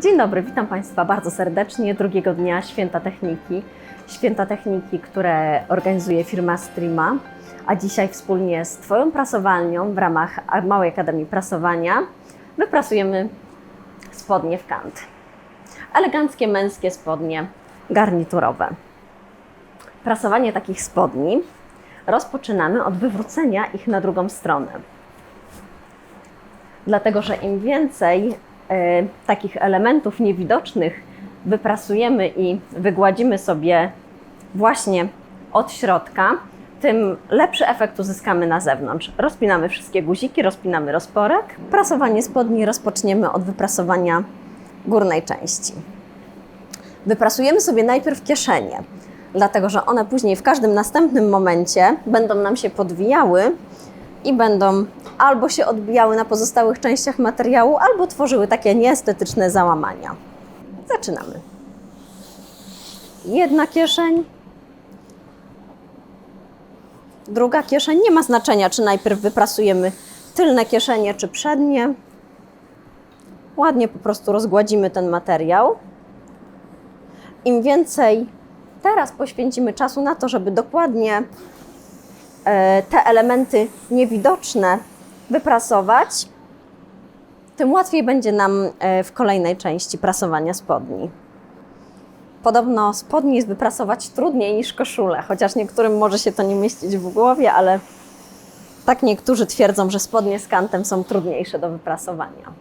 Dzień dobry, witam Państwa bardzo serdecznie drugiego dnia Święta Techniki. Święta Techniki, które organizuje firma Streama, a dzisiaj wspólnie z Twoją prasowalnią w ramach Małej Akademii Prasowania wyprasujemy spodnie w kant. Eleganckie męskie spodnie garniturowe. Prasowanie takich spodni rozpoczynamy od wywrócenia ich na drugą stronę. Dlatego, że im więcej takich elementów niewidocznych wyprasujemy i wygładzimy sobie właśnie od środka, tym lepszy efekt uzyskamy na zewnątrz. Rozpinamy wszystkie guziki, rozpinamy rozporek. Prasowanie spodni rozpoczniemy od wyprasowania górnej części. Wyprasujemy sobie najpierw kieszenie, dlatego że one później w każdym następnym momencie będą nam się podwijały i będą albo się odbijały na pozostałych częściach materiału, albo tworzyły takie nieestetyczne załamania. Zaczynamy. Jedna kieszeń, druga kieszeń. Nie ma znaczenia, czy najpierw wyprasujemy tylne kieszenie, czy przednie. Ładnie po prostu rozgładzimy ten materiał. Im więcej teraz poświęcimy czasu na to, żeby dokładnie te elementy niewidoczne wyprasować, tym łatwiej będzie nam e, w kolejnej części prasowania spodni. Podobno spodni jest wyprasować trudniej niż koszulę, chociaż niektórym może się to nie mieścić w głowie, ale tak niektórzy twierdzą, że spodnie z kantem są trudniejsze do wyprasowania.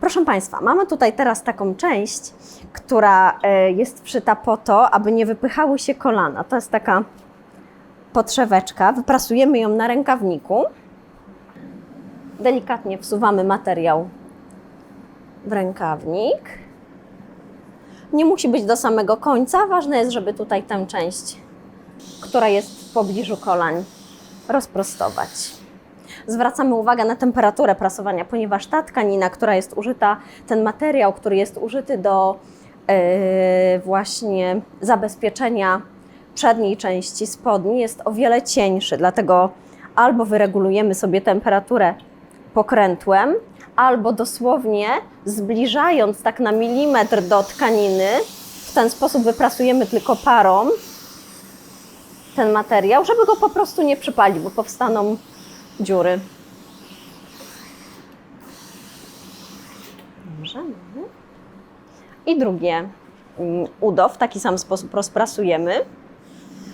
Proszę Państwa, mamy tutaj teraz taką część, która e, jest przyta po to, aby nie wypychały się kolana. To jest taka podszeweczka. Wyprasujemy ją na rękawniku. Delikatnie wsuwamy materiał w rękawnik. Nie musi być do samego końca. Ważne jest, żeby tutaj tę część, która jest w pobliżu kolań, rozprostować. Zwracamy uwagę na temperaturę prasowania, ponieważ ta tkanina, która jest użyta, ten materiał, który jest użyty do yy, właśnie zabezpieczenia przedniej części spodni, jest o wiele cieńszy, dlatego albo wyregulujemy sobie temperaturę pokrętłem, albo dosłownie zbliżając tak na milimetr do tkaniny, w ten sposób wyprasujemy tylko parą ten materiał, żeby go po prostu nie przypalić, bo powstaną dziury. Dobrze. mamy. I drugie mm, udo w taki sam sposób rozprasujemy.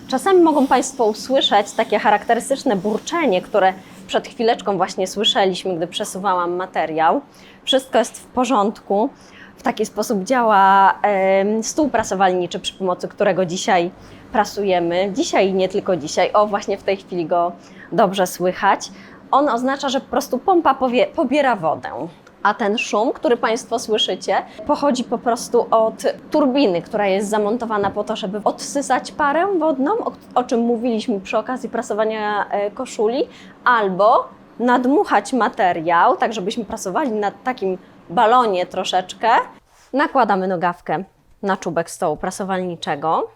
Czasami mogą Państwo usłyszeć takie charakterystyczne burczenie, które przed chwileczką właśnie słyszeliśmy, gdy przesuwałam materiał. Wszystko jest w porządku. W taki sposób działa stół prasowalniczy, przy pomocy którego dzisiaj prasujemy. Dzisiaj nie tylko dzisiaj. O, właśnie w tej chwili go dobrze słychać. On oznacza, że po prostu pompa pobiera wodę. A ten szum, który Państwo słyszycie, pochodzi po prostu od turbiny, która jest zamontowana po to, żeby odsysać parę wodną, o, o czym mówiliśmy przy okazji prasowania e, koszuli, albo nadmuchać materiał, tak żebyśmy prasowali na takim balonie troszeczkę. Nakładamy nogawkę na czubek stołu prasowalniczego.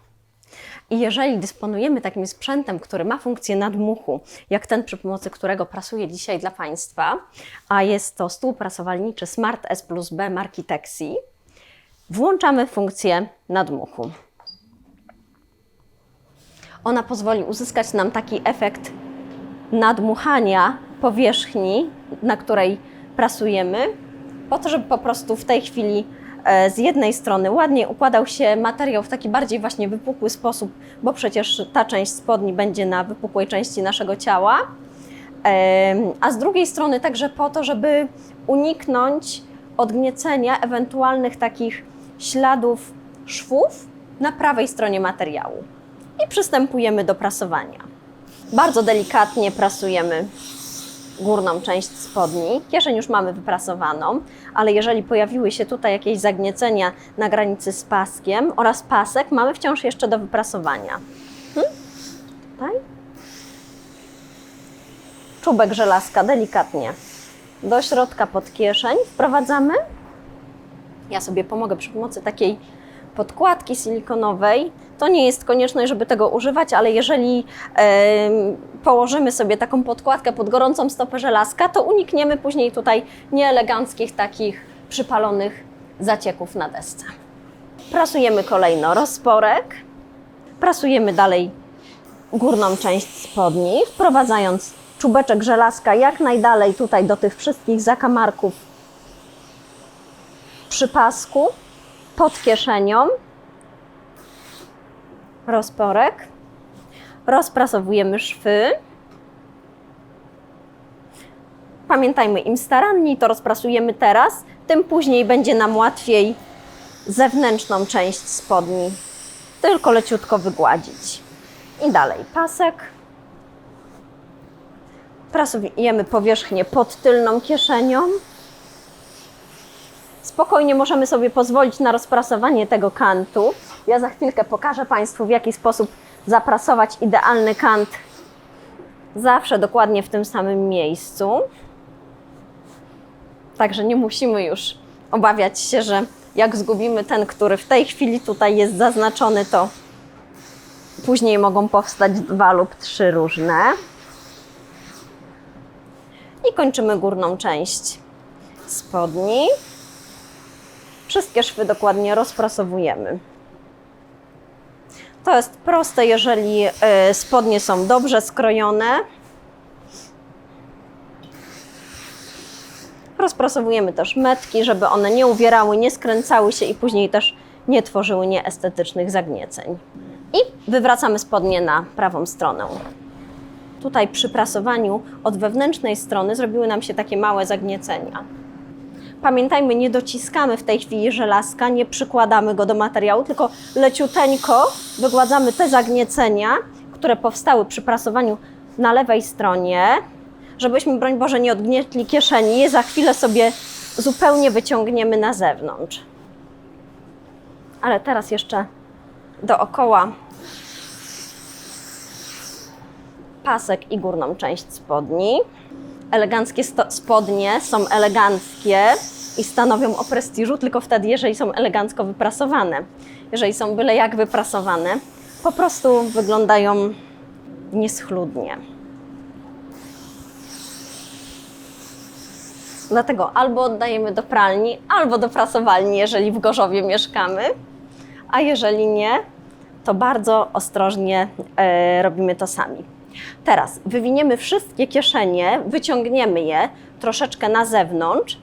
I jeżeli dysponujemy takim sprzętem, który ma funkcję nadmuchu, jak ten, przy pomocy którego prasuję dzisiaj dla Państwa, a jest to stół prasowalniczy Smart S plus B marki Texi, włączamy funkcję nadmuchu. Ona pozwoli uzyskać nam taki efekt nadmuchania powierzchni, na której prasujemy, po to, żeby po prostu w tej chwili z jednej strony ładnie układał się materiał w taki bardziej właśnie wypukły sposób, bo przecież ta część spodni będzie na wypukłej części naszego ciała, Em, a z drugiej strony także po to, żeby uniknąć odgniecenia ewentualnych takich śladów szwów na prawej stronie materiału. I przystępujemy do prasowania. Bardzo delikatnie prasujemy górną część spodni. Kieszeń już mamy wyprasowaną, ale jeżeli pojawiły się tutaj jakieś zagniecenia na granicy z paskiem oraz pasek, mamy wciąż jeszcze do wyprasowania. Hmm? Tutaj. Czubek żelazka delikatnie do środka pod kieszeń wprowadzamy. Ja sobie pomogę przy pomocy takiej podkładki silikonowej. To nie jest konieczność, żeby tego używać, ale jeżeli położymy sobie taką podkładkę pod gorącą stopę żelazka, to unikniemy później tutaj nieeleganckich takich przypalonych zacieków na desce. Prasujemy kolejno rozporek. Prasujemy dalej górną część spodni, wprowadzając czubeczek żelazka jak najdalej tutaj do tych wszystkich zakamarków przy pasku, pod kieszenią. Rozporek. Rozprasowujemy szwy. Pamiętajmy, im staranniej to rozprasujemy teraz, tym później będzie nam łatwiej zewnętrzną część spodni tylko leciutko wygładzić. I dalej pasek. Prasujemy powierzchnię pod tylną kieszenią. Spokojnie możemy sobie pozwolić na rozprasowanie tego kantu. Ja za chwilkę pokażę Państwu, w jaki sposób zaprasować idealny kant zawsze dokładnie w tym samym miejscu. Także nie musimy już obawiać się, że jak zgubimy ten, który w tej chwili tutaj jest zaznaczony, to później mogą powstać dwa lub trzy różne. I kończymy górną część spodni. Wszystkie szwy dokładnie rozprasowujemy. To jest proste, jeżeli y, spodnie są dobrze skrojone. Rozprasowujemy też metki, żeby one nie uwierały, nie skręcały się i później też nie tworzyły nieestetycznych zagnieceń. I wywracamy spodnie na prawą stronę. Tutaj przy prasowaniu od wewnętrznej strony zrobiły nam się takie małe zagniecenia. Pamiętajmy, nie dociskamy w tej chwili żelazka, nie przykładamy go do materiału, tylko leciuteńko wygładzamy te zagniecenia, które powstały przy prasowaniu na lewej stronie, żebyśmy, broń Boże, nie odgnietli kieszeni. Je za chwilę sobie zupełnie wyciągniemy na zewnątrz. Ale teraz jeszcze dookoła pasek i górną część spodni. Eleganckie spodnie są eleganckie i stanowią o prestiżu tylko wtedy, jeżeli są elegancko wyprasowane. Jeżeli są byle jak wyprasowane, po prostu wyglądają nieschludnie. Dlatego albo oddajemy do pralni, albo do prasowalni, jeżeli w Gorzowie mieszkamy, a jeżeli nie, to bardzo ostrożnie e, robimy to sami. Teraz wywiniemy wszystkie kieszenie, wyciągniemy je troszeczkę na zewnątrz,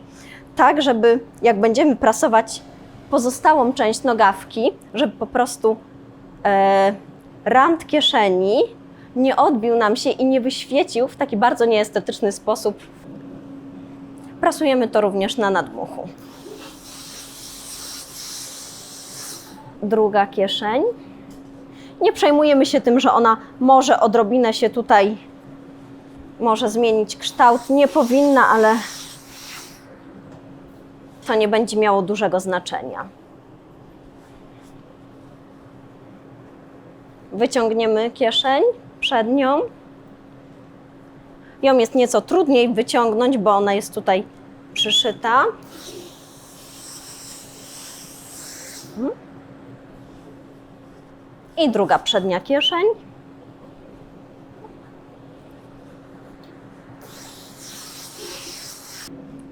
tak żeby jak będziemy prasować pozostałą część nogawki, żeby po prostu e, rand kieszeni nie odbił nam się i nie wyświecił w taki bardzo nieestetyczny sposób. Prasujemy to również na nadmuchu. Druga kieszeń. Nie przejmujemy się tym, że ona może odrobinę się tutaj może zmienić kształt. Nie powinna, ale to nie będzie miało dużego znaczenia. Wyciągniemy kieszeń przednią. Ją jest nieco trudniej wyciągnąć, bo ona jest tutaj przyszyta. Mhm. I druga przednia kieszeń.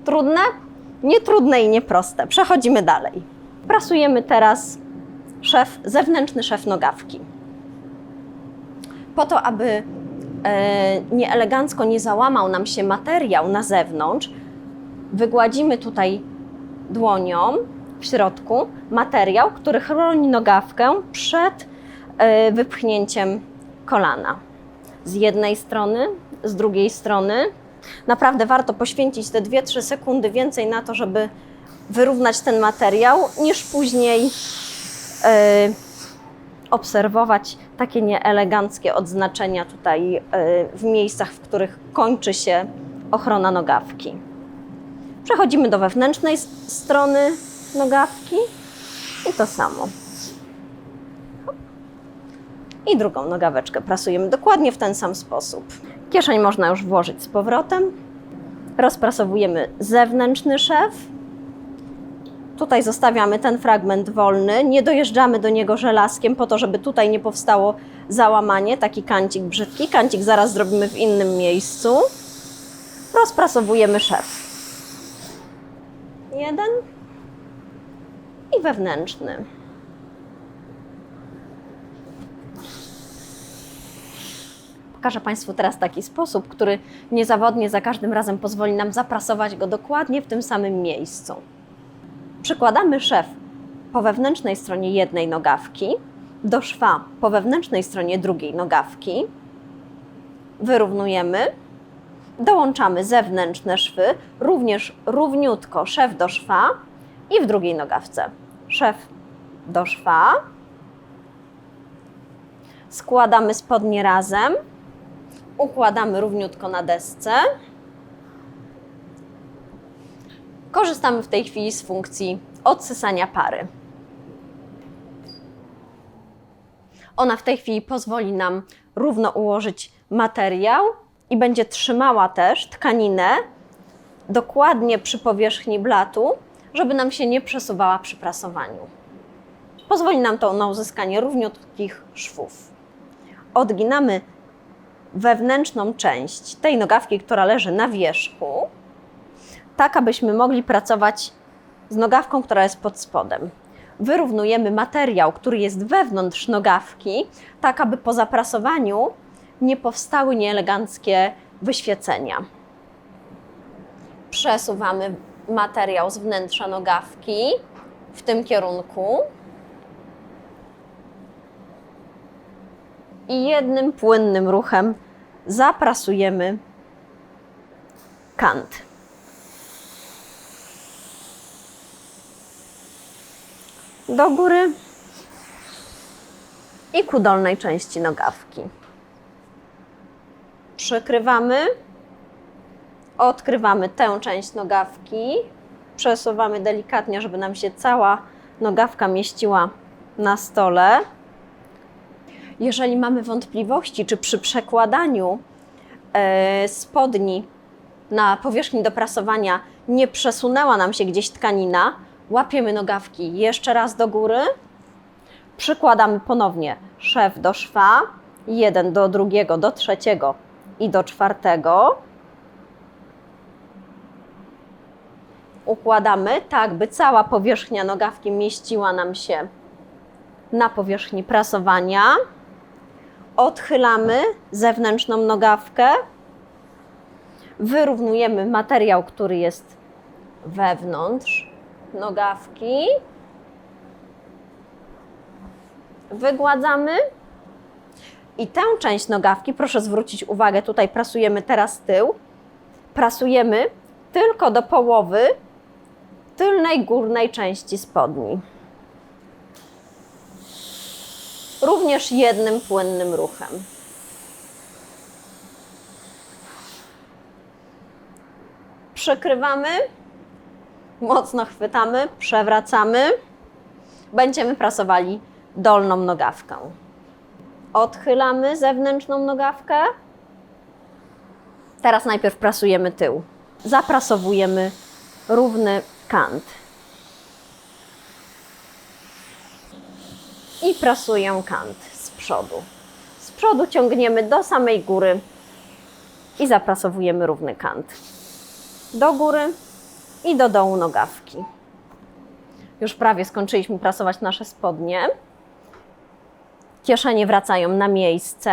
Trudne? Nie trudne i nie proste. Przechodzimy dalej. Prasujemy teraz szef, zewnętrzny szef nogawki. Po to, aby e, nieelegancko nie załamał nam się materiał na zewnątrz, wygładzimy tutaj dłonią w środku materiał, który chroni nogawkę przed wypchnięciem kolana. Z jednej strony, z drugiej strony. Naprawdę warto poświęcić te 2-3 sekundy więcej na to, żeby wyrównać ten materiał, niż później e, obserwować takie nieeleganckie odznaczenia tutaj e, w miejscach, w których kończy się ochrona nogawki. Przechodzimy do wewnętrznej strony nogawki i to samo. I drugą nogaweczkę prasujemy dokładnie w ten sam sposób. Kieszeń można już włożyć z powrotem. Rozprasowujemy zewnętrzny szef. Tutaj zostawiamy ten fragment wolny, nie dojeżdżamy do niego żelazkiem po to, żeby tutaj nie powstało załamanie, taki kancik brzydki. Kancik zaraz zrobimy w innym miejscu. Rozprasowujemy szef. jeden i wewnętrzny. Pokażę Państwu teraz taki sposób, który niezawodnie za każdym razem pozwoli nam zaprasować go dokładnie w tym samym miejscu. Przykładamy szef po wewnętrznej stronie jednej nogawki do szwa po wewnętrznej stronie drugiej nogawki. Wyrównujemy, dołączamy zewnętrzne szwy, również równiutko szef do szwa i w drugiej nogawce szef do szwa. Składamy spodnie razem, układamy równiutko na desce. Korzystamy w tej chwili z funkcji odsysania pary. Ona w tej chwili pozwoli nam równo ułożyć materiał i będzie trzymała też tkaninę dokładnie przy powierzchni blatu, żeby nam się nie przesuwała przy prasowaniu. Pozwoli nam to na uzyskanie równiutkich szwów. Odginamy wewnętrzną część tej nogawki, która leży na wierzchu, tak abyśmy mogli pracować z nogawką, która jest pod spodem. Wyrównujemy materiał, który jest wewnątrz nogawki, tak aby po zaprasowaniu nie powstały nieeleganckie wyświecenia. Przesuwamy materiał z wnętrza nogawki w tym kierunku. I jednym płynnym ruchem zaprasujemy kant. Do góry i ku dolnej części nogawki. Przykrywamy, odkrywamy tę część nogawki, przesuwamy delikatnie, żeby nam się cała nogawka mieściła na stole. Jeżeli mamy wątpliwości, czy przy przekładaniu e, spodni na powierzchni do prasowania nie przesunęła nam się gdzieś tkanina, łapiemy nogawki jeszcze raz do góry, przykładamy ponownie szef do szwa, jeden do drugiego, do trzeciego i do czwartego. Układamy tak, by cała powierzchnia nogawki mieściła nam się na powierzchni prasowania. Odchylamy zewnętrzną nogawkę. Wyrównujemy materiał, który jest wewnątrz nogawki. Wygładzamy. I tę część nogawki, proszę zwrócić uwagę, tutaj prasujemy teraz tył. Prasujemy tylko do połowy tylnej górnej części spodni. Również jednym płynnym ruchem. Przykrywamy, mocno chwytamy, przewracamy. Będziemy prasowali dolną nogawkę. Odchylamy zewnętrzną nogawkę. Teraz najpierw prasujemy tył. Zaprasowujemy równy kant. I prasuję kant z przodu. Z przodu ciągniemy do samej góry i zaprasowujemy równy kant. Do góry i do dołu nogawki. Już prawie skończyliśmy prasować nasze spodnie. Kieszenie wracają na miejsce.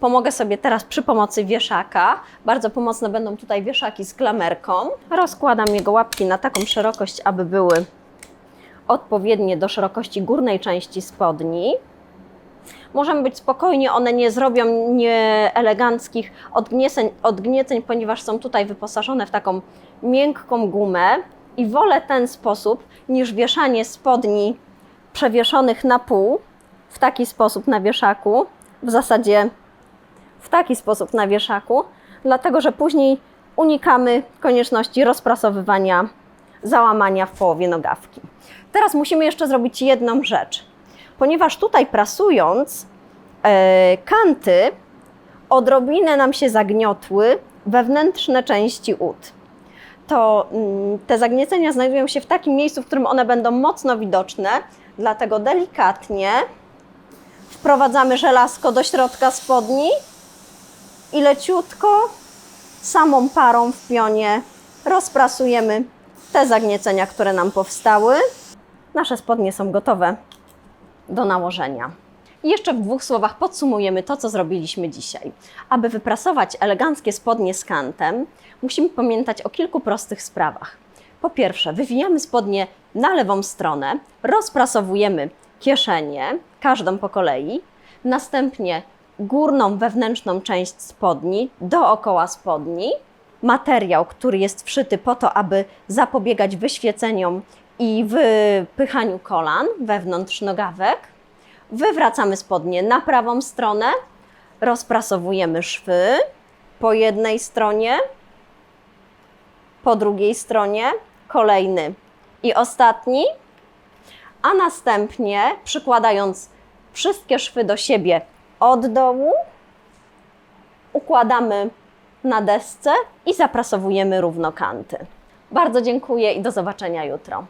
Pomogę sobie teraz przy pomocy wieszaka. Bardzo pomocne będą tutaj wieszaki z klamerką. Rozkładam jego łapki na taką szerokość, aby były odpowiednie do szerokości górnej części spodni. Możemy być spokojni, one nie zrobią nieeleganckich odgnieceń, odgnieceń, ponieważ są tutaj wyposażone w taką miękką gumę i wolę ten sposób niż wieszanie spodni przewieszonych na pół w taki sposób na wieszaku, w zasadzie w taki sposób na wieszaku, dlatego że później unikamy konieczności rozprasowywania załamania w połowie nogawki. Teraz musimy jeszcze zrobić jedną rzecz. Ponieważ tutaj prasując e, kanty, odrobinę nam się zagniotły wewnętrzne części ud. To mm, te zagniecenia znajdują się w takim miejscu, w którym one będą mocno widoczne, dlatego delikatnie wprowadzamy żelazko do środka spodni i leciutko samą parą w pionie rozprasujemy te zagniecenia, które nam powstały. Nasze spodnie są gotowe do nałożenia. I jeszcze w dwóch słowach podsumujemy to, co zrobiliśmy dzisiaj. Aby wyprasować eleganckie spodnie z kantem, musimy pamiętać o kilku prostych sprawach. Po pierwsze, wywijamy spodnie na lewą stronę, rozprasowujemy kieszenie, każdą po kolei, następnie górną wewnętrzną część spodni dookoła spodni, materiał, który jest wszyty po to, aby zapobiegać wyświeceniom i wypychaniu kolan wewnątrz nogawek. Wywracamy spodnie na prawą stronę, rozprasowujemy szwy po jednej stronie, po drugiej stronie, kolejny i ostatni, a następnie przykładając wszystkie szwy do siebie od dołu, układamy na desce i zaprasowujemy równo kanty. Bardzo dziękuję i do zobaczenia jutro.